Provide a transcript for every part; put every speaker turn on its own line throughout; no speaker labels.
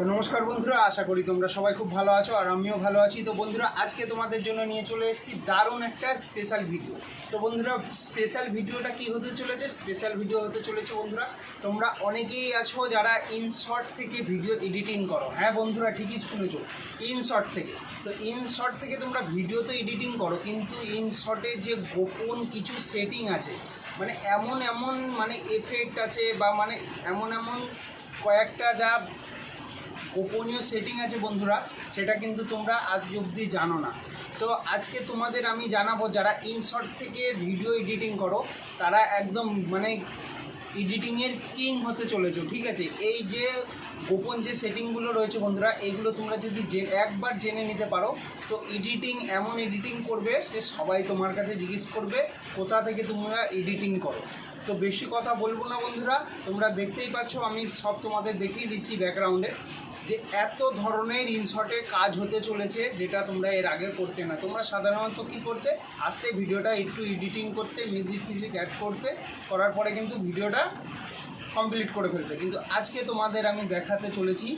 তো নমস্কার বন্ধুরা, আশা করি তোমরা সবাই খুব ভালো আছো আর আমিও ভালো আছি। তো বন্ধুরা, আজকে তোমাদের জন্য নিয়ে চলে এসেছি দারুণ একটা স্পেশাল ভিডিও তো বন্ধুরা স্পেশাল ভিডিওটা কি হতে চলেছে? স্পেশাল ভিডিও হতে চলেছে বন্ধুরা, তোমরা অনেকেই আছো যারা ইনশর্ট থেকে ভিডিও এডিটিং করো। হ্যাঁ বন্ধুরা, ঠিকই শুনেছো ইনশর্ট থেকে। তো ইনশর্ট থেকে তোমরা ভিডিও তো এডিটিং করো, কিন্তু ইনশর্টে যে গোপন কিছু সেটিং আছে মানে এমন এমন মানে এফেক্ট আছে বা মানে এমন এমন কয়েকটা যা গোপনীয় সেটিং আছে বন্ধুরা, সেটা কিন্তু তোমরা আজ অবধি জানো না। তো আজকে তোমাদের আমি জানাব, যারা ইনশর্ট থেকে ভিডিও এডিটিং করো, তারা একদম মানে এডিটিংয়ের কিং হতে চলেছো, ঠিক আছে? এই যে গোপন যে সেটিংগুলো রয়েছে বন্ধুরা এইগুলো তোমরা যদি জে একবার জেনে নিতে পারো, তো এডিটিং এমন এডিটিং করবে, সে সবাই তোমার কাছে জিজ্ঞেস করবে, কোথা থেকে তোমরা এডিটিং করো। তো বেশি কথা বলব না বন্ধুরা, তোমরা দেখতেই পাচ্ছ, আমি সব তোমাদের দেখিয়ে দিচ্ছি ব্যাকগ্রাউন্ডে যে এত ধরনের ইনশর্টের কাজ হতে চলেছে, যেটা তোমরা এর আগে করতে না। তোমরা সাধারণত কী করতে? আস্তে ভিডিওটা একটু এডিটিং করতে মিউজিক ফিউজিক অ্যাড করতে, করার পরে কিন্তু ভিডিওটা কমপ্লিট করে ফেলতে। কিন্তু আজকে তোমাদের আমি দেখাতে চলেছি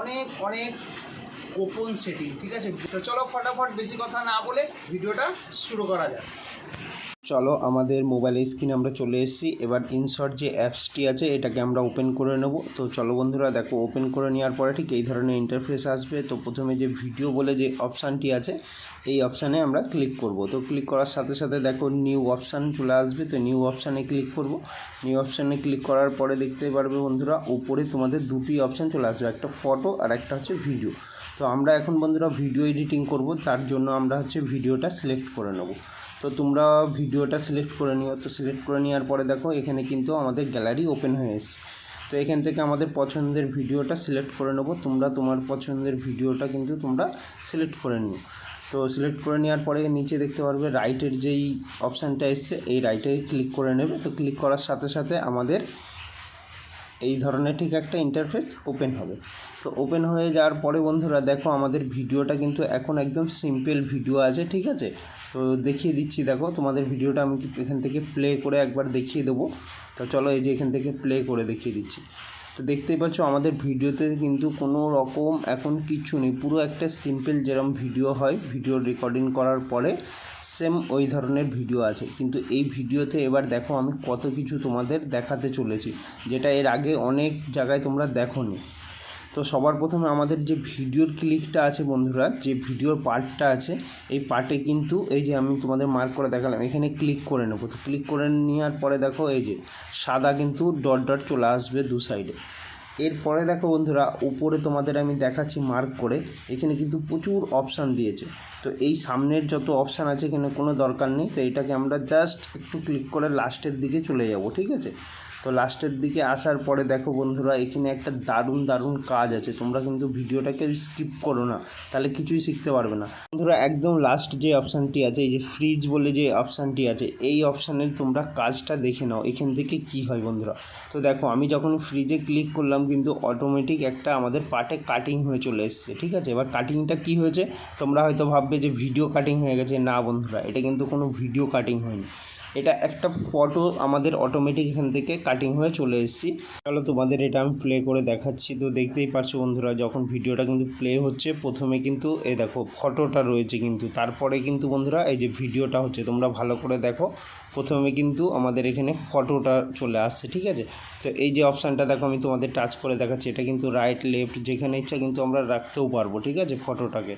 অনেক অনেক গোপন সেটিং ঠিক আছে? তো চলো ফটাফট বেশি কথা না বলে ভিডিওটা শুরু করা যাক। চলো আমাদের মোবাইল স্ক্রিনে আমরা চলে এসেছি। এবার ইনশর্ট যে অ্যাপসটি আছে, এটাকে আমরা ওপেন করে নেব। তো চলো বন্ধুরা, দেখো ওপেন করে নেওয়ার পরে ঠিক এই ধরনের ইন্টারফেস আসবে। তো প্রথমে যে ভিডিও বলে যে অপশানটি আছে, এই অপশানে আমরা ক্লিক করব। তো ক্লিক করার সাথে সাথে দেখো নিউ অপশান চলে আসবে। তো নিউ অপশানে ক্লিক করব। নিউ অপশানে ক্লিক করার পরে দেখতে পারবে বন্ধুরা, উপরে তোমাদের দুটি অপশান চলে আসবে। একটা ফটো আর একটা হচ্ছে ভিডিও তো আমরা এখন বন্ধুরা ভিডিও এডিটিং করব। তার জন্য আমরা হচ্ছে ভিডিওটা সিলেক্ট করে নেব। তো তোমরা ভিডিওটা সিলেক্ট করে নিও। তো সিলেক্ট করে নেওয়ার পরে দেখো, এখানে কিন্তু আমাদের গ্যালারি ওপেন হয়ে এসছে। তো এখান থেকে আমাদের পছন্দের ভিডিওটা সিলেক্ট করে নেব। তোমরা তোমার পছন্দের ভিডিওটা কিন্তু তোমরা সিলেক্ট করে নিও। তো সিলেক্ট করে নেওয়ার পরে নিচে দেখতে পারবে রাইটের যেই অপশানটা এসছে, এই রাইটে ক্লিক করে নেবে। তো ক্লিক করার সাথে সাথে আমাদের এই ধরনের ঠিক একটা ইন্টারফেস ওপেন হবে। তো ওপেন হয়ে যাওয়ার পরে বন্ধুরা দেখো, আমাদের ভিডিওটা কিন্তু এখন একদম সিম্পল ভিডিও আছে, ঠিক আছে? তো দেখিয়ে দিচ্ছি, দেখো, তোমাদের ভিডিওটা আমি এখান থেকে প্লে করে একবার দেখিয়ে দেবো। তো চলো এই যে এখান থেকে প্লে করে দেখিয়ে দিচ্ছি। তো দেখতেই পাচ্ছ, আমাদের ভিডিওতে কিন্তু কোনো রকম এখন কিচ্ছু নেই, পুরো একটা সিম্পল যেরকম ভিডিও হয় ভিডিও রেকর্ডিং করার পরে সেম ওই ধরনের ভিডিও আছে। কিন্তু এই ভিডিওতে এবার দেখো, আমি কত কিছু তোমাদের দেখাতে চলেছি, যেটা এর আগে অনেক জায়গায় তোমরা দেখোনি। তো সবার প্রথমে আমাদের যে ভিডিওর ক্লিকটা আছে বন্ধুরা, যে ভিডিওর পার্টটা আছে, এই পার্টে কিন্তু এই যে আমি তোমাদের মার্ক করে দেখালাম, এখানে ক্লিক করে নেব। তো ক্লিক করে নেওয়ার পরে দেখো এই যে সাদা কিন্তু ডট ডট চলে আসবে দু সাইডে এরপরে দেখো বন্ধুরা, উপরে তোমাদের আমি দেখাচ্ছি মার্ক করে, এখানে কিন্তু প্রচুর অপশান দিয়েছে। তো এই সামনের যত অপশান আছে, এখানে কোনো দরকার নেই। তো এটাকে আমরা জাস্ট একটু ক্লিক করে লাস্টের দিকে চলে যাব, ঠিক আছে? তো লাস্টের দিকে আসার পরে দেখো বন্ধুরা, এখানে একটা দারুণ দারুণ কাজ আছে। তোমরা কিন্তু ভিডিওটাকে স্কিপ করো না, তাহলে কিছুই শিখতে পারবে না। বন্ধুরা, একদম লাস্ট যে অপশানটি আছে, এই যে ফ্রিজ বলে যে অপশানটি আছে, এই অপশানে তোমরা কাজটা দেখে নাও, এখান থেকে কি হয় বন্ধুরা। তো দেখো, আমি যখন ফ্রিজে ক্লিক করলাম, কিন্তু অটোমেটিক একটা আমাদের পার্টে কাটিং হয়ে চলে এসছে, ঠিক আছে? এবার কাটিংটা কি হয়েছে? তোমরা হয়তো ভাববে যে ভিডিও কাটিং হয়ে গেছে। না বন্ধুরা, এটা কিন্তু কোনো ভিডিও কাটিং হয়নি। এটা একটা ফটো আমাদের অটোমেটিক এখান থেকে কাটিং হয়ে চলে এসেছি। চলো তোমাদের এটা আমি প্লে করে দেখাচ্ছি। তো দেখতেই পারছ বন্ধুরা, যখন ভিডিওটা কিন্তু প্লে হচ্ছে, প্রথমে কিন্তু এই দেখো ফটোটা রয়েছে কিন্তু। তারপরে কিন্তু বন্ধুরা, এই যে ভিডিওটা হচ্ছে, তোমরা ভালো করে দেখো। প্রথমে কিন্তু আমাদের এখানে ফটোটা চলে আসছে, ঠিক আছে? তো এই যে অপশানটা দেখো, আমি তোমাদের টাচ করে দেখাচ্ছি। এটা কিন্তু রাইট লেফট যেখানে ইচ্ছা কিন্তু আমরা রাখতেও পারব, ঠিক আছে ফটোটাকে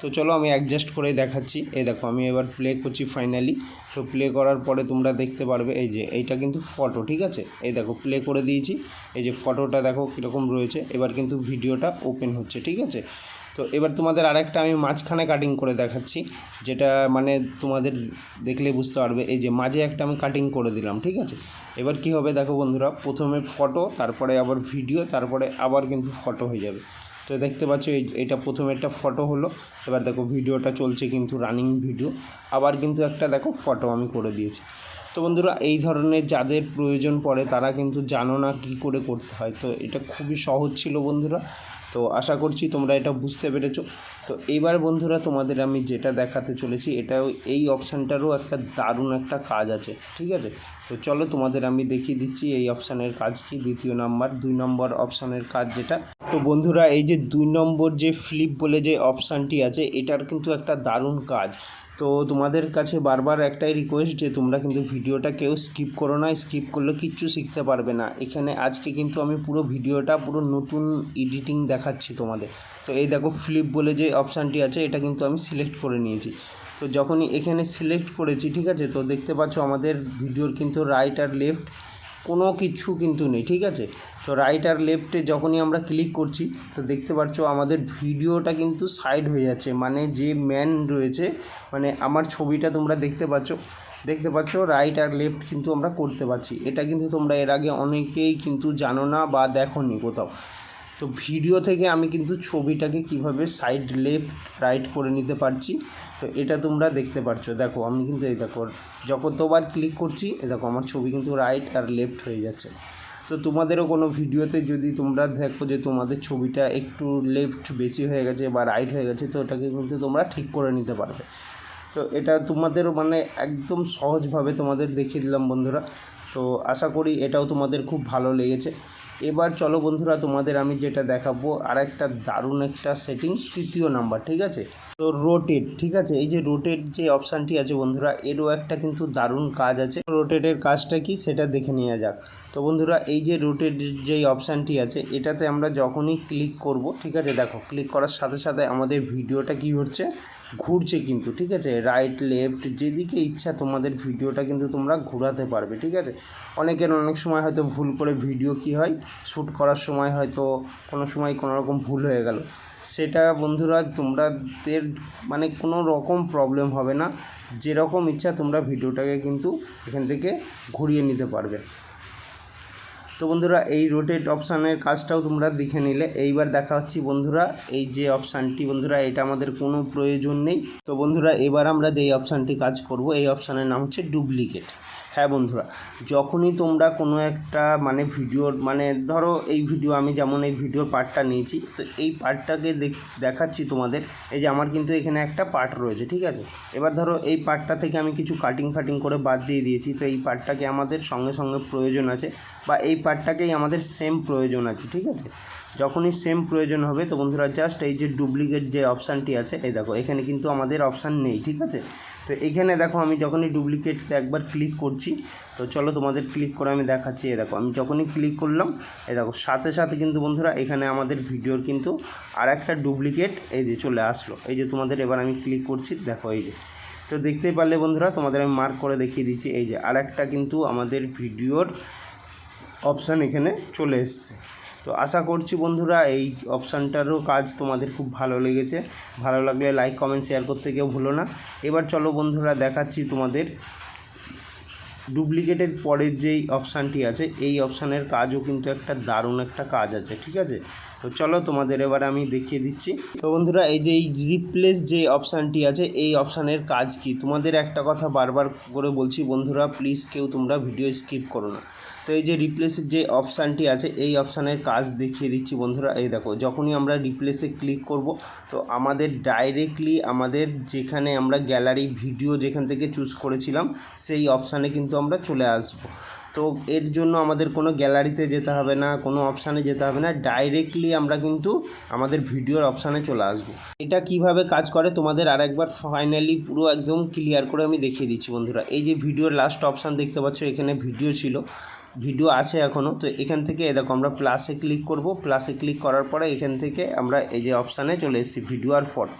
তো চলো আমি অ্যাডজাস্ট করে দেখাচ্ছি। এই দেখো, আমি এবার প্লে করছি ফাইনালি তো প্লে করার পরে তোমরা দেখতে পারবে, এই যে এইটা কিন্তু ফটো ঠিক আছে? এই দেখো প্লে করে দিয়েছি। এই যে ফটোটা দেখো কীরকম রয়েছে। এবার কিন্তু ভিডিওটা ওপেন হচ্ছে, ঠিক আছে? তো এবার তোমাদের আরেকটা আমি মাঝখানে কাটিং করে দেখাচ্ছি, যেটা মানে তোমাদের দেখলে বুঝতে পারবে। এই যে মাঝে একটা আমি কাটিং করে দিলাম, ঠিক আছে? এবার কি হবে দেখো বন্ধুরা, প্রথমে ফটো তারপরে আবার ভিডিও তারপরে আবার কিন্তু ফটো হয়ে যাবে। তো দেখতে পাচ্ছ এটা প্রথমে একটা ফটো হলো। এবার দেখো, ভিডিওটা চলছে কিন্তু রানিং ভিডিও আবার কিন্তু একটা দেখো ফটো আমি করে দিয়েছি। তো বন্ধুরা, এই ধরনের যাদের প্রয়োজন পড়ে, তারা কিন্তু জানো না কী করে করতে হয়। তো এটা খুবই সহজ ছিল বন্ধুরা। তো আশা করছি তোমরা এটা বুঝতে পেরেছ। তো এবার বন্ধুরা, তোমাদের আমি যেটা দেখাতে চলেছি, এটাও এই অপশানটারও একটা দারুণ একটা কাজ আছে। ঠিক আছে? তো চলো তোমাদের আমি দেখিয়ে দিচ্ছি এই অপশানের কাজ কি, দ্বিতীয় নাম্বার, দুই নম্বর অপশানের কাজ যেটা। তো বন্ধুরা, এই যে দুই নম্বর যে ফ্লিপ বলে যে অপশানটি আছে, এটার কিন্তু একটা দারুণ কাজ। তো তোমাদের কাছে বারবার একটাই রিকোয়েস্ট যে তোমরা কিন্তু ভিডিওটা কেউ স্কিপ করো না স্কিপ করলে কিচ্ছু শিখতে পারবে না। এখানে আজকে কিন্তু আমি পুরো ভিডিওটা, পুরো নতুন এডিটিং দেখাচ্ছি তোমাদের। তো এই দেখো ফ্লিপ বলে যে অপশানটি আছে, এটা কিন্তু আমি সিলেক্ট করে নিয়েছি। তো যখনই এখানে সিলেক্ট করেছি, ঠিক আছে? তো দেখতে পাচ্ছ আমাদের ভিডিওর কিন্তু রাইট আর লেফট কোনো কিছু কিন্তু নেই, ঠিক আছে? তো রাইট আর লেফটে যখনই আমরা ক্লিক করছি, তো দেখতে পাচ্ছ আমাদের ভিডিওটা কিন্তু সাইড হয়ে যাচ্ছে। মানে যে ম্যান রয়েছে মানে আমার ছবিটা তোমরা দেখতে পাচ্ছ দেখতে পাচ্ছ রাইট আর লেফট কিন্তু আমরা করতে পারছি। এটা কিন্তু তোমরা এর আগে অনেকেই কিন্তু জানো না বা দেখো নি কোথাও। তো ভিডিও থেকে আমি কিন্তু ছবিটাকে কীভাবে সাইড লেফট রাইট করে নিতে পারছি, তো এটা তোমরা দেখতে পারছ। দেখো, আমি কিন্তু এই দেখো, যখন তোবার ক্লিক করছি, এই দেখো, আমার ছবি কিন্তু রাইট আর লেফট হয়ে যাচ্ছে। তো তোমাদেরও কোনো ভিডিওতে যদি তোমরা দেখো যে তোমাদের ছবিটা একটু লেফট বেশি হয়ে গেছে বা রাইট হয়ে গেছে, তো এটাকে কিন্তু তোমরা ঠিক করে নিতে পারবে। তো এটা তোমাদেরও মানে একদম সহজভাবে তোমাদের দেখিয়ে দিলাম বন্ধুরা। তো আশা করি এটাও তোমাদের খুব ভালো লেগেছে। এবার চলো বন্ধুরা, তোমাদের আমি যেটা দেখাবো আর একটা দারুণ একটা সেটিং তৃতীয় নাম্বার ঠিক আছে? তো রোটেট ঠিক আছে? এই যে রোটেট যে অপশানটি আছে বন্ধুরা, এরও একটা কিন্তু দারুণ কাজ আছে। রোটেটের কাজটা কি? সেটা দেখে নেওয়া যাক। তো বন্ধুরা, এই যে রোটেট যেই অপশানটি আছে, এটাতে আমরা যখনই ক্লিক করব, ঠিক আছে? দেখো ক্লিক করার সাথে সাথে আমাদের ভিডিওটা কি হচ্ছে? ঘুরছে কিন্তু, ঠিক আছে? রাইট লেফট যেদিকে ইচ্ছা তোমাদের ভিডিওটা কিন্তু তোমরা ঘোরাতে পারবে, ঠিক আছে? অনেকের অনেক সময় হয়তো ভুল করে ভিডিও কি হয়? শ্যুট করার সময় হয়তো কোনো সময় কোনো রকম ভুল হয়ে গেল। সেটা বন্ধুরা তোমাদের মানে কোনো রকম প্রবলেম হবে না। যেরকম ইচ্ছা তোমরা ভিডিওটাকে কিন্তু এখান থেকে ঘুরিয়ে নিতে পারবে। তো বন্ধুরা, এই রোটেট অপশানের কাজটাও তোমরা দেখে নিলে। এইবার দেখা হচ্ছে বন্ধুরা, এই যে অপশানটি বন্ধুরা, এটা আমাদের কোনো প্রয়োজন নেই। তো বন্ধুরা, এবার আমরা যে অপশানটি কাজ করব, এই অপশানের নাম হচ্ছে ডুপ্লিকেট হ্যাঁ বন্ধুরা, যখনই তোমরা কোনো একটা মানে ভিডিওর মানে ধরো এই ভিডিও আমি যেমন এই ভিডিওর পার্টটা নিয়েছি, তো এই পার্টটাকে দেখ, দেখাচ্ছি তোমাদের। এই যে আমার কিন্তু এখানে একটা পার্ট রয়েছে, ঠিক আছে? এবার ধরো এই পার্টটা থেকে আমি কিছু কাটিং ফাটিং করে বাদ দিয়ে দিয়েছি, তো এই পার্টটাকে আমাদের সঙ্গে সঙ্গে প্রয়োজন আছে, বা এই পার্টটাকেই আমাদের সেম প্রয়োজন আছে, ঠিক আছে? যখনই সেম প্রয়োজন হবে, তো বন্ধুরা জাস্ট এই যে ডুপ্লিকেট যে অপশানটি আছে, এই দেখো, এখানে কিন্তু আমাদের অপশান নেই, ঠিক আছে? তো এখানে দেখো আমি যখনই ডুপ্লিকেটতে একবার ক্লিক করছি, তো চলো তোমাদের ক্লিক করে আমি দেখাচ্ছি। এ দেখো, আমি যখনই ক্লিক করলাম এই দেখো, সাথে সাথে কিন্তু বন্ধুরা এখানে আমাদের ভিডিওর কিন্তু আর একটা ডুপ্লিকেট এই যে চলে আসলো। এই যে তোমাদের এবার আমি ক্লিক করছি, দেখো এই যে। তো দেখতেই পারলে বন্ধুরা, তোমাদের আমি মার্ক করে দেখিয়ে দিচ্ছি, এই যে আর একটা কিন্তু আমাদের ভিডিওর অপশান এখানে চলে এসছে। তো আশা করছি বন্ধুরা এই অপশানটারও কাজ তোমাদের খুব ভালো লেগেছে। ভালো লাগলে লাইক কমেন্ট শেয়ার করতে কেউ ভুলো না। এবার চলো বন্ধুরা দেখাচ্ছি তোমাদের ডুপ্লিকেটের পরের যেই অপশানটি আছে, এই অপশানের কাজও কিন্তু একটা দারুণ একটা কাজ আছে, ঠিক আছে? তো চলো তোমাদের এবার আমি দেখিয়ে দিচ্ছি। তো বন্ধুরা এই যে এই রিপ্লেস যে অপশানটি আছে, এই অপশানের কাজ কি? তোমাদের একটা কথা বারবার করে বলছি বন্ধুরা প্লিজ কেউ তোমরা ভিডিও স্কিপ করো না। তো এই যে রিপ্লেসের যে অপশানটি আছে, এই অপশানের কাজ দেখিয়ে দিচ্ছি বন্ধুরা। এই দেখো, যখনই আমরা রিপ্লেসে ক্লিক করব, তো আমাদের ডাইরেক্টলি আমাদের যেখানে আমরা গ্যালারি ভিডিও যেখান থেকে চুজ করেছিলাম, সেই অপশানে কিন্তু আমরা চলে আসব। তো এর জন্য আমাদের কোনো গ্যালারিতে যেতে হবে না, কোনো অপশানে যেতে হবে না ডাইরেক্টলি আমরা কিন্তু আমাদের ভিডিওর অপশানে চলে আসব। এটা কীভাবে কাজ করে, তোমাদের আরেকবার ফাইনালি পুরো একদম ক্লিয়ার করে আমি দেখিয়ে দিচ্ছি বন্ধুরা। এই যে ভিডিওর লাস্ট অপশান দেখতে পাচ্ছ, এখানে ভিডিও ছিল। ভিডিও আছে এখনও তো এখান থেকে, দেখো আমরা প্লাসে ক্লিক করব। প্লাসে ক্লিক করার পরে এখান থেকে আমরা এই যে অপশানে চলে এসেছি ভিডিও আর ফটো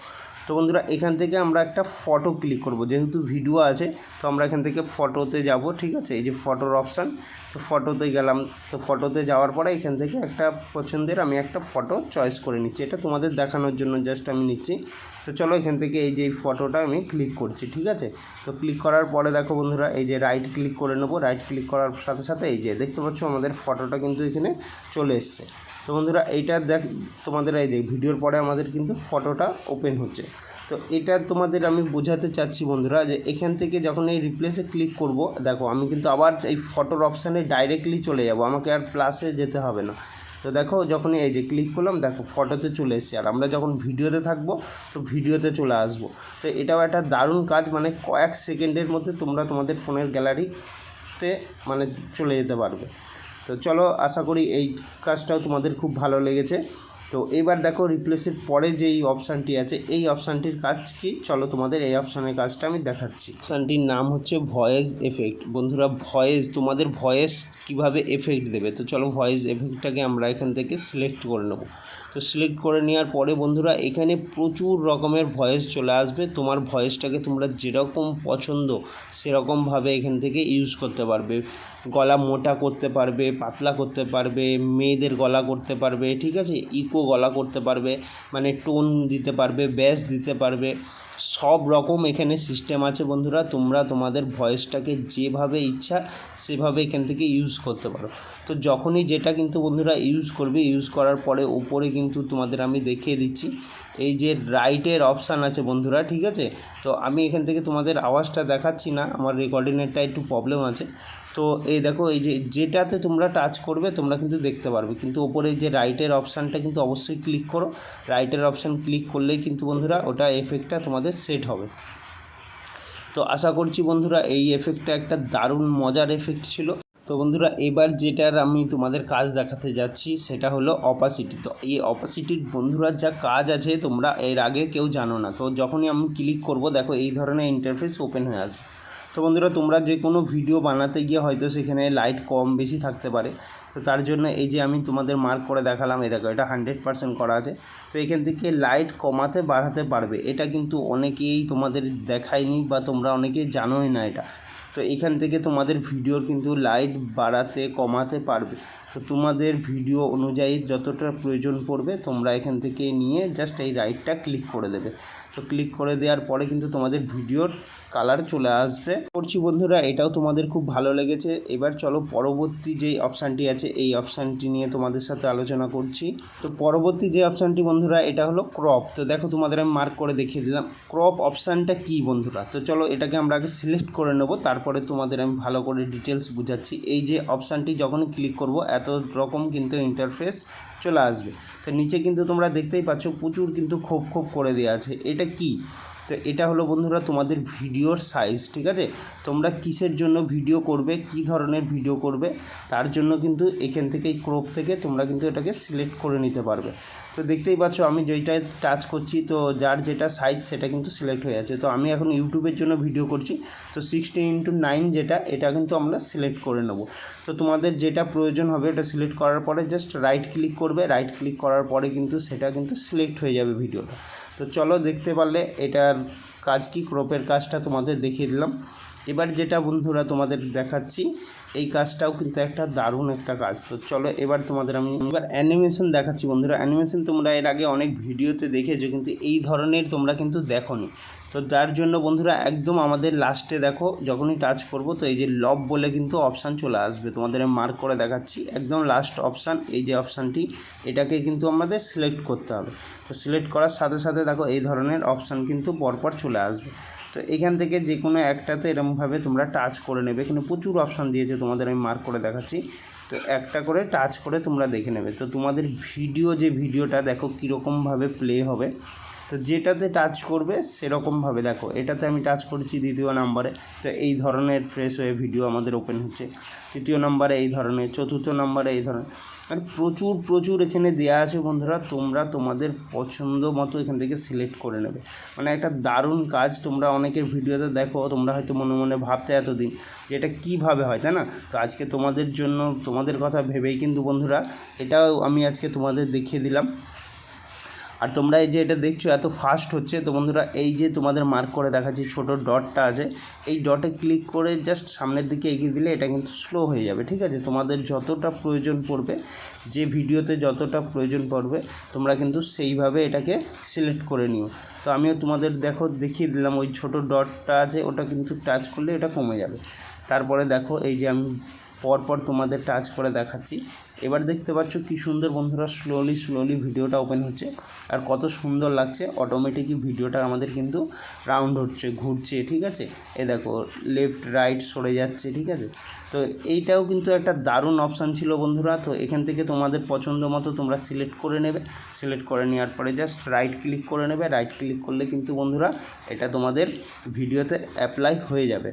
তো বন্ধুরা, এখান থেকে আমরা একটা ফটো ক্লিক করব। যেহেতু ভিডিও আছে, তো আমরা এখান থেকে ফটোতে যাব, ঠিক আছে? এই যে ফটোর অপশান তো ফটোতে গেলাম। তো ফটোতে যাওয়ার পরে এখান থেকে একটা পছন্দের আমি একটা ফটো চয়েস করে নিচ্ছি। এটা তোমাদের দেখানোর জন্য জাস্ট আমি নিচ্ছি। তো চলো এখান থেকে এই যে ফটোটা আমি ক্লিক করছি, ঠিক আছে? তো ক্লিক করার পরে দেখো বন্ধুরা, এই যে রাইট ক্লিক করে নেব। রাইট ক্লিক করার সাথে সাথে এই যে দেখতে পাচ্ছ আমাদের ফটোটা কিন্তু এখানে চলে এসছে। তো বন্ধুরা, এইটা দেখ, তোমাদের এই যে ভিডিওর পরে আমাদের কিন্তু ফটোটা ওপেন হচ্ছে। তো এটা তোমাদের আমি বোঝাতে চাচ্ছি বন্ধুরা যে এখান থেকে যখন এই রিপ্লেসে ক্লিক করব, দেখো আমি কিন্তু আবার এই ফটোর অপশানে ডাইরেক্টলি চলে যাব, আমাকে আর প্লাসে যেতে হবে না। তো দেখো যখন এই যে ক্লিক করলাম, দেখো ফটোতে চলে এসেছি। আর আমরা যখন ভিডিওতে থাকব, তো ভিডিওতে চলে আসব। তো এটাও একটা দারুণ কাজ মানে কয়েক সেকেন্ডের মধ্যে তোমরা তোমাদের ফোনের
গ্যালারিতে মানে চলে যেতে পারবে। তো চলো আশা করি এই কাজটাও তোমাদের খুব ভালো লেগেছে। তো এবার দেখো রিপ্লেসের পরে যেই অপশানটি আছে, এই অপশানটির কাজ কি? চলো তোমাদের এই অপশানের কাজটা আমি দেখাচ্ছি। অপশানটির নাম হচ্ছে ভয়েস এফেক্ট বন্ধুরা ভয়েস তোমাদের ভয়েস কীভাবে এফেক্ট দেবে? তো চলো ভয়েস এফেক্টটাকে আমরা এখান থেকে সিলেক্ট করে নেব। তো সিলেক্ট করে নেওয়ার পরে বন্ধুরা, এখানে প্রচুর রকমের ভয়েস চলে আসবে। তোমার ভয়েসটাকে তোমরা যেরকম পছন্দ সেরকমভাবে এখান থেকে ইউজ করতে পারবে। গলা মোটা করতে পারবে, পাতলা করতে পারবে, মেয়েদের গলা করতে পারবে, ঠিক আছে? ইকো গলা করতে পারবে মানে টোন দিতে পারবে ব্যাস দিতে পারবে। সব রকম এখানে সিস্টেম আছে বন্ধুরা। তোমরা তোমাদের ভয়েসটাকে যেভাবে ইচ্ছা সেভাবে এখান থেকে ইউজ করতে পারো। তো যখনই যেটা কিন্তু বন্ধুরা ইউজ করবে ইউজ করার পরে উপরে কিন্তু তোমাদের আমি দেখিয়ে দিচ্ছি। এই যে রাইটের অপশান আছে বন্ধুরা, ঠিক আছে? তো আমি এখান থেকে তোমাদের আওয়াজটা দেখাচ্ছি না, আমার রেকর্ডিংয়েরটা একটু প্রবলেম আছে। তো এই দেখো, এই যে যেটাতে তোমরা টাচ করবে, তোমরা কিন্তু দেখতে পারবে। কিন্তু ওপরে যে রাইটের অপশানটা কিন্তু অবশ্যই ক্লিক করো। রাইটের অপশান ক্লিক করলেই কিন্তু বন্ধুরা ওটা এফেক্টটা তোমাদের সেট হবে। তো আশা করছি বন্ধুরা এই এফেক্টটা একটা দারুণ মজার এফেক্ট ছিল। তো বন্ধুরা, এবার যেটার আমি তোমাদের কাজ দেখাতে যাচ্ছি, সেটা হলো অপাসিটি তো এই অপাসিটির বন্ধুরা যা কাজ আছে, তোমরা এর আগে কেউ জানো না। তো যখনই আমি ক্লিক করব, দেখো এই ধরনের ইন্টারফেস ওপেন হয়ে আসবে। তো বন্ধুরা, তোমরা যে কোনো ভিডিও বানাতে গিয়ে হয়তো সেখানে লাইট কম বেশি থাকতে পারে। তো তার জন্য এই যে আমি তোমাদের মার্ক করে দেখালাম, এই দেখো, এটা হান্ড্রেড পার্সেন্ট করা আছে। তো এখান থেকে লাইট কমাতে বাড়াতে পারবে। এটা কিন্তু অনেকেই তোমাদের দেখায়নি বা তোমরা অনেকে জানোই না এটা। তো এখান থেকে তোমাদের ভিডিওর কিন্তু লাইট বাড়াতে, কমাতে পারবে। তো তোমাদের ভিডিও অনুযায়ী যতটা প্রয়োজন পড়বে তোমরা এখান থেকে নিয়ে জাস্ট এই রাইটটা ক্লিক করে দেবে। তো ক্লিক করে দেওয়ার পরে কিন্তু তোমাদের ভিডিওর কালার চলে আসবে। করছি বন্ধুরা, এটাও তোমাদের খুব ভালো লেগেছে। এবার চলো পরবর্তী যেই অপশানটি আছে, এই অপশানটি নিয়ে তোমাদের সাথে আলোচনা করছি। তো পরবর্তী যে অপশানটি বন্ধুরা, এটা হলো ক্রপ তো দেখো তোমাদের আমি মার্ক করে দেখিয়ে দিলাম। ক্রপ অপশানটা কি বন্ধুরা? তো চলো এটাকে আমরা আগে সিলেক্ট করে নেব, তারপরে তোমাদের আমি ভালো করে ডিটেলস বুঝাচ্ছি। এই যে অপশানটি যখন ক্লিক করব, এত রকম কিন্তু ইন্টারফেস চলে আসবে। তো নিচে কিন্তু তোমরা দেখতেই পাচ্ছ প্রচুর কিন্তু খোপ খোপ করে দেওয়া আছে। এটা কি? তো এটা হলো বন্ধুরা তোমাদের ভিডিওর সাইজ ঠিক আছে? তোমরা কিসের জন্য ভিডিও করবে, কি ধরনের ভিডিও করবে, তার জন্য কিন্তু এখান থেকে ক্রপ থেকে তোমরা কিন্তু এটাকে সিলেক্ট করে নিতে পারবে। তো দেখতেই পাচ্ছ, আমি যেইটায় টাচ করছি, তো যার যেটা সাইজ সেটা কিন্তু সিলেক্ট হয়ে আছে। তো আমি এখন ইউটিউবের জন্য ভিডিও করছি, তো সিক্সটি ইন্টু নাইন যেটা, এটা কিন্তু আমরা সিলেক্ট করে নেব। তো তোমাদের যেটা প্রয়োজন হবে ওটা সিলেক্ট করার পরে জাস্ট রাইট ক্লিক করবে। রাইট ক্লিক করার পরে কিন্তু সেটা কিন্তু সিলেক্ট হয়ে যাবে ভিডিওটা তো চলো দেখতে পারলে এটার কাজ কি, ক্রপের কাজটা তোমাদের দেখিয়ে দিলাম। এবার যেটা বন্ধুরা তোমাদের দেখাচ্ছি এই কাজটাও কিন্তু একটা দারুণ একটা কাজ। তো চলো এবার তোমাদের আমি এবার অ্যানিমেশন দেখাচ্ছি বন্ধুরা। অ্যানিমেশন তোমরা এর আগে অনেক ভিডিওতে দেখেছ কিন্তু এই ধরনের তোমরা কিন্তু দেখোনি। তো যার জন্য বন্ধুরা একদম আমাদের লাস্টে দেখো, যখনই টাচ করব তো এই যে লব বলে কিন্তু অপশান চলে আসবে। তোমাদের মার্ক করে দেখাচ্ছি। একদম লাস্ট অপশান এই যে অপশানটি এটাকে কিন্তু আমাদের সিলেক্ট করতে হবে। তো সিলেক্ট করার সাথে সাথে দেখো এই ধরনের অপশান কিন্তু পরপর চলে আসবে। তো এখান থেকে যে কোনো একটাতে এরমভাবে তোমরা টাচ করে নেবে। এখানে প্রচুর অপশান দিয়েছে তোমাদের আমি মার্ক করে দেখাচ্ছি। তো একটা করে টাচ করে তোমরা দেখে নেবে। তো তোমাদের ভিডিও যে ভিডিওটা দেখো কীরকমভাবে প্লে হবে। তো যেটাতে টাচ করবে সেরকমভাবে দেখো, এটাতে আমি টাচ করেছি দ্বিতীয় নাম্বারে তো এই ধরনের ফ্রেশ হয়ে ভিডিও আমাদের ওপেন হচ্ছে। তৃতীয় নম্বরে এই ধরনের, চতুর্থ নম্বরে এই ধরনের। মানে প্রচুর প্রচুর এখানে দেওয়া আছে বন্ধুরা, তোমরা তোমাদের পছন্দ মতো এখান থেকে সিলেক্ট করে নেবে। মানে একটা দারুণ কাজ তোমরা অনেকের ভিডিওতে দেখো, তোমরা হয়তো মনে মনে ভাবতে এতদিন যে এটা কীভাবে হয়, তাই না? তো আজকে তোমাদের জন্য, তোমাদের কথা ভেবেই কিন্তু বন্ধুরা, এটাও আমি আজকে তোমাদের দেখিয়ে দিলাম। আর তোমরা এই যে এটা দেখছ, এত ফাস্ট হচ্ছে। তো বন্ধুরা, এই যে তোমাদের মার্ক করে দেখাচ্ছি, ছোটো ডটটা আছে। এই ডটে ক্লিক করে জাস্ট সামনের দিকে এগিয়ে দিলে এটা কিন্তু স্লো হয়ে যাবে, ঠিক আছে? তোমাদের যতটা প্রয়োজন পড়বে, যে ভিডিওতে যতটা প্রয়োজন পড়বে, তোমরা কিন্তু সেইভাবে এটাকে সিলেক্ট করে নিও। তো আমিও তোমাদের দেখো, দেখিয়ে দিলাম, ওই ছোটো ডটটা আছে, ওটা কিন্তু টাচ করলে এটা কমে যাবে। তারপরে দেখো, এই যে আমি পরপর তোমাদের টাচ করে দেখাচ্ছি। এবার দেখতে পাচ্ছ কি সুন্দর বন্ধুরা স্লোলি স্লোলি ভিডিওটা ওপেন হচ্ছে। আর কত সুন্দর লাগছে অটোমেটিকই ভিডিওটা আমাদের কিন্তু রাউন্ড হচ্ছে, ঘুরছে, ঠিক আছে? এ দেখো লেফট রাইট সরে যাচ্ছে, ঠিক আছে? তো এইটাও কিন্তু একটা দারুণ অপশান ছিল বন্ধুরা। তো এখান থেকে তোমাদের পছন্দ মতো তোমরা সিলেক্ট করে নেবে। সিলেক্ট করে নেওয়ার পরে জাস্ট রাইট ক্লিক করে নেবে। রাইট ক্লিক করলে কিন্তু বন্ধুরা, এটা তোমাদের ভিডিওতে অ্যাপ্লাই হয়ে যাবে।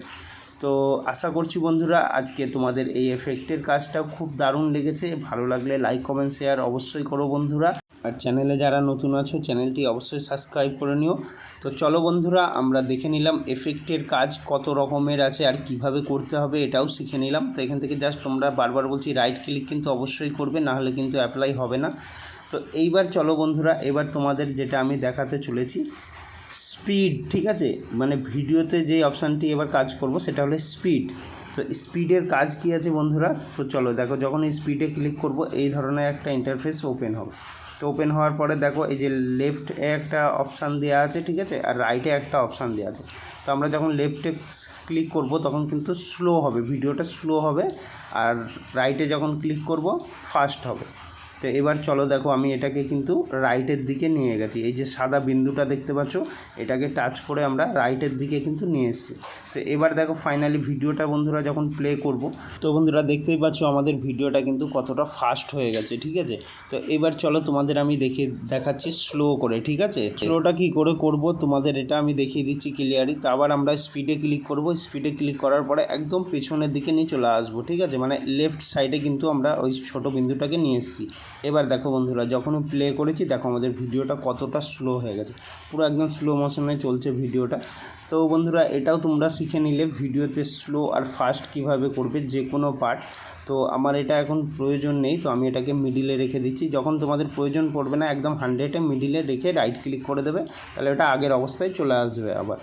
তো আশা করছি বন্ধুরা, আজকে তোমাদের এই এফেক্টের কাজটাও খুব দারুণ লেগেছে। ভালো লাগলে লাইক কমেন্ট শেয়ার অবশ্যই করো বন্ধুরা। আর চ্যানেলে যারা নতুন আছো চ্যানেলটি অবশ্যই সাবস্ক্রাইব করে নিও। তো চলো বন্ধুরা, আমরা দেখে নিলাম এফেক্টের কাজ কত রকমের আছে আর কীভাবে করতে হবে এটাও শিখে নিলাম। তো এখান থেকে জাস্ট তোমরা বারবার বলছি রাইট ক্লিক কিন্তু অবশ্যই করবে না হলে কিন্তু অ্যাপ্লাই হবে না। তো এইবার চলো বন্ধুরা, এবার তোমাদের যেটা আমি দেখাতে চলেছি স্পিড ঠিক আছে? মানে ভিডিওতে যে অপশানটি এবার কাজ করব, সেটা হলো স্পিড তো স্পিডের কাজ কি আছে বন্ধুরা? তো চলো, দেখো, যখন স্পিডে ক্লিক করব, এই ধরনের একটা ইন্টারফেস ওপেন হবে। তো ওপেন হওয়ার পরে দেখো, এই যে লেফট একটা অপশান দেওয়া আছে, ঠিক আছে? আর রাইটে একটা অপশান দেওয়া আছে। তো আমরা যখন লেফটে ক্লিক করব, তখন কিন্তু স্লো হবে, ভিডিওটা স্লো হবে। আর রাইটে যখন ক্লিক করব ফাস্ট হবে। তো এবার চলো দেখো, আমি এটাকে কিন্তু রাইটের দিকে নিয়ে গেছি। এই যে সাদা বিন্দুটা দেখতে পাচ্ছ, এটাকে টাচ করে আমরা রাইটের দিকে কিন্তু নিয়ে এসেছি। তো এবার দেখো ফাইনালি ভিডিওটা বন্ধুরা যখন প্লে করব, তো বন্ধুরা দেখতেই পাচ্ছ আমাদের ভিডিওটা কিন্তু কতটা ফাস্ট হয়ে গেছে, ঠিক আছে? তো এবার চলো তোমাদের আমি দেখে দেখাচ্ছি স্লো করে, ঠিক আছে? স্লোটা কি করে করব? তোমাদের এটা আমি দেখিয়ে দিচ্ছি ক্লিয়ারই তো আবার আমরা স্পিডে ক্লিক করব স্পিডে ক্লিক করার পরে একদম পেছনের দিকে নিয়ে চলে আসব, ঠিক আছে? মানে লেফট সাইডে কিন্তু আমরা ওই ছোট বিন্দুটাকে নিয়ে এসেছি। এবার দেখো বন্ধুরা যখন প্লে করেছি, দেখো আমাদের ভিডিওটা কতটা স্লো হয়ে গেছে। পুরো একদম স্লো মোশনে চলছে ভিডিওটা। তো বন্ধুরা, এটাও তোমরা শিখে নিলে ভিডিওতে স্লো আর ফাস্ট কীভাবে করবে যে কোনো পার্ট তো আমার এটা এখন প্রয়োজন নেই, তো আমি এটাকে মিডিলে রেখে দিচ্ছি। যখন তোমাদের প্রয়োজন পড়বে না, একদম হান্ড্রেডে মিডিলে রেখে রাইট ক্লিক করে দেবে, তাহলে ওটা আগের অবস্থায় চলে আসবে আবার।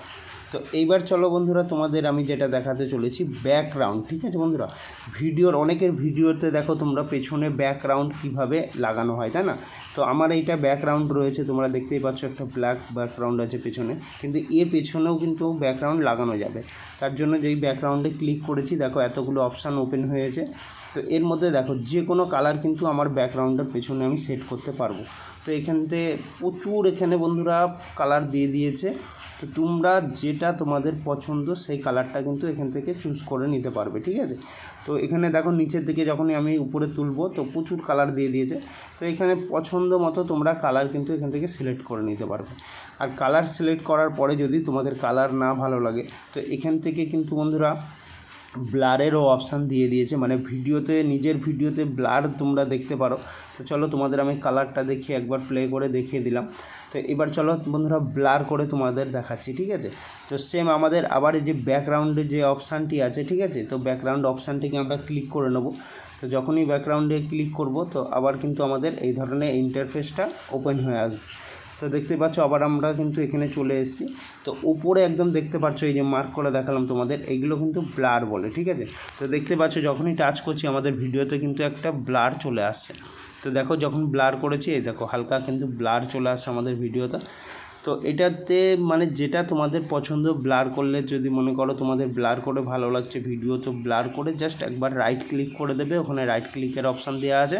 তো এইবার চলো বন্ধুরা, তোমাদের আমি যেটা দেখাতে চলেছি ব্যাকগ্রাউন্ড ঠিক আছে বন্ধুরা? ভিডিওর, অনেকের ভিডিওতে দেখো তোমরা পেছনে ব্যাকগ্রাউন্ড কীভাবে লাগানো হয়, তাই না? তো আমার এইটা ব্যাকগ্রাউন্ড রয়েছে, তোমরা দেখতেই পাচ্ছ একটা ব্ল্যাক ব্যাকগ্রাউন্ড আছে পেছনে। কিন্তু এর পেছনেও কিন্তু ব্যাকগ্রাউন্ড লাগানো যাবে। তার জন্য যেই ব্যাকগ্রাউন্ডে ক্লিক করেছি, দেখো এতগুলো অপশান ওপেন হয়েছে। তো এর মধ্যে দেখো, যে কোনো কালার কিন্তু আমার ব্যাকগ্রাউন্ডের পেছনে আমি সেট করতে পারব। তো এখানতে প্রচুর এখানে বন্ধুরা কালার দিয়ে দিয়েছে। তো তোমরা যেটা তোমাদের পছন্দ সেই কালারটা কিন্তু এখান থেকে চুজ করে নিতে পারবে, ঠিক আছে? তো এখানে দেখো নিচের দিকে যখনই আমি উপরে তুলবো, তো প্রচুর কালার দিয়ে দিয়েছে। তো এখানে পছন্দ মতো তোমরা কালার কিন্তু এখান থেকে সিলেক্ট করে নিতে পারবে। আর কালার সিলেক্ট করার পরে যদি তোমাদের কালার না ভালো লাগে, তো এখান থেকে কিন্তু বন্ধুরা ব্লারেরও অপশান দিয়ে দিয়েছে। মানে ভিডিওতে, নিজের ভিডিওতে ব্লার তোমরা দেখতে পারো। তো চলো তোমাদের আমি কালারটা দেখিয়ে একবার প্লে করে দেখিয়ে দিলাম। তো এবার চলো বন্ধুরা ব্লার করে তোমাদের দেখাচ্ছি, ঠিক আছে? তো সেম আমাদের আবার এই যে ব্যাকগ্রাউন্ডে যে অপশানটি আছে, ঠিক আছে? তো ব্যাকগ্রাউন্ড অপশানটিকে আমরা ক্লিক করে নেব। তো যখনই ব্যাকগ্রাউন্ডে ক্লিক করব, তো আবার কিন্তু আমাদের এই ধরনের ইন্টারফেসটা ওপেন হয়ে আসবে। তো দেখতে পাচ্ছ, আবার আমরা কিন্তু এখানে চলে এসেছি। তো উপরে একদম দেখতে পাচ্ছ, এই যে মার্ক করে দেখালাম তোমাদের, এইগুলো কিন্তু ব্লার বলে, ঠিক আছে? তো দেখতে পাচ্ছ, যখনই টাচ করছি, আমাদের ভিডিওতে কিন্তু একটা ব্লার চলে আসছে। তো দেখো যখন ব্লার করেছি, এই দেখো হালকা কিন্তু ব্লার চলে আসছে আমাদের ভিডিওটা তো এটাতে মানে যেটা তোমাদের পছন্দ, ব্লার করলে যদি মনে করো তোমাদের ব্লার করে ভালো লাগছে ভিডিও, তো ব্লার করে জাস্ট একবার রাইট ক্লিক করে দেবে। ওখানে রাইট ক্লিকের অপশান দেওয়া আছে।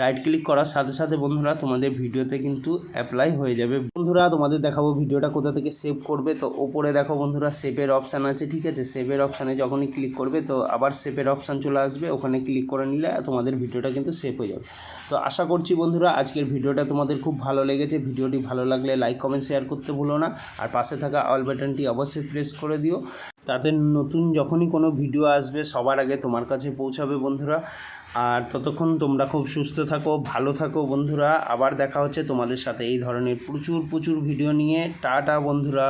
রাইট ক্লিক করার সাথে সাথে বন্ধুরা, তোমাদের ভিডিওতে কিন্তু অ্যাপ্লাই হয়ে যাবে। বন্ধুরা, তোমাদের দেখাবো ভিডিওটা কোথা থেকে সেভ করবে। তো ওপরে দেখো বন্ধুরা সেভের অপশান আছে, ঠিক আছে? সেভের অপশানে যখনই ক্লিক করবে, তো আবার সেভের অপশান চলে আসবে। ওখানে ক্লিক করে নিলে তোমাদের ভিডিওটা কিন্তু সেভ হয়ে যাবে। তো আশা করছি বন্ধুরা, আজকের ভিডিওটা তোমাদের খুব ভালো লেগেছে। ভিডিওটি ভালো লাগলে লাইক কমেন্ট শেয়ার করতে ভুলো না। আর পাশে থাকা অল বাটনটি অবশ্যই প্রেস করে দিও। তাতে নতুন যখনই কোনো ভিডিও আসবে, সবার আগে তোমার কাছে পৌঁছাবে বন্ধুরা। আর ততক্ষণ তোমরা খুব সুস্থ থাকো, ভালো থাকো বন্ধুরা। আবার দেখা হচ্ছে তোমাদের সাথে এই ধরনের প্রচুর প্রচুর ভিডিও নিয়ে। টাটা বন্ধুরা।